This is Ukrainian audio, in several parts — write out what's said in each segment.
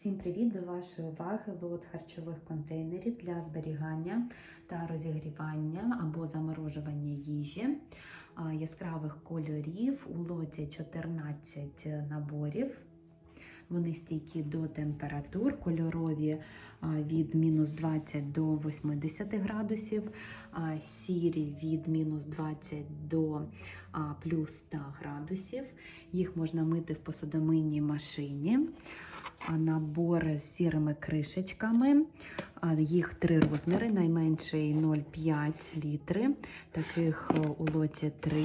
Всім привіт до вашої уваги лот харчових контейнерів для зберігання та розігрівання або заморожування їжі яскравих кольорів. У лоті 14 наборів. Вони стійкі до температур, кольорові від мінус 20 до 80 градусів, сірі від мінус 20 до плюс 100 градусів. Їх можна мити в посудомийній машині. А, Набор з сірими кришечками. Їх три розміри, найменший 0,5 літри, таких о, у лоті 3.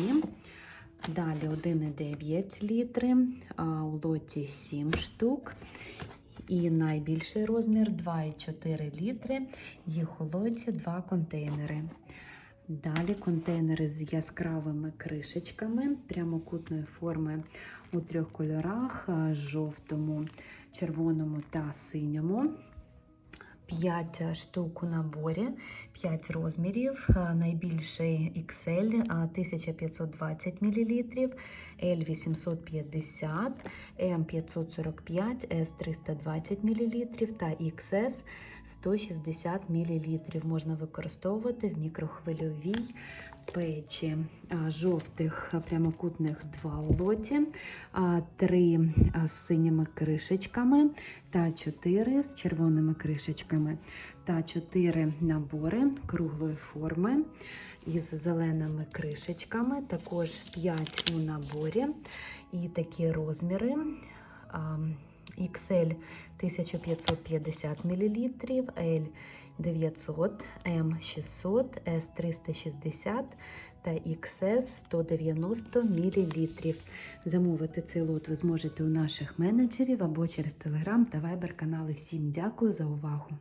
Далі 1,9 літри, у лоті 7 штук. І найбільший розмір 2,4 літри. Їх у лоті 2 контейнери. Далі контейнери з яскравими кришечками прямокутної форми у трьох кольорах: жовтому, червоному та синьому. 5 штук у наборі, 5 розмірів. Найбільший XL 1520 мл, L 850, M 545, S 320 мл та XS 160 мл. Можна використовувати в мікрохвильовій печі. Жовтих прямокутних два у лоті, 3 з синіми кришечками та 4 з червоними кришечками та 4 набори круглої форми із зеленими кришечками, також 5 у наборі і такі розміри. XL 1550 мл, L 900, M 600, S 360 та XS 190 мл. Замовити цей лот ви зможете у наших менеджерів або через Telegram та Viber канали. Всім дякую за увагу!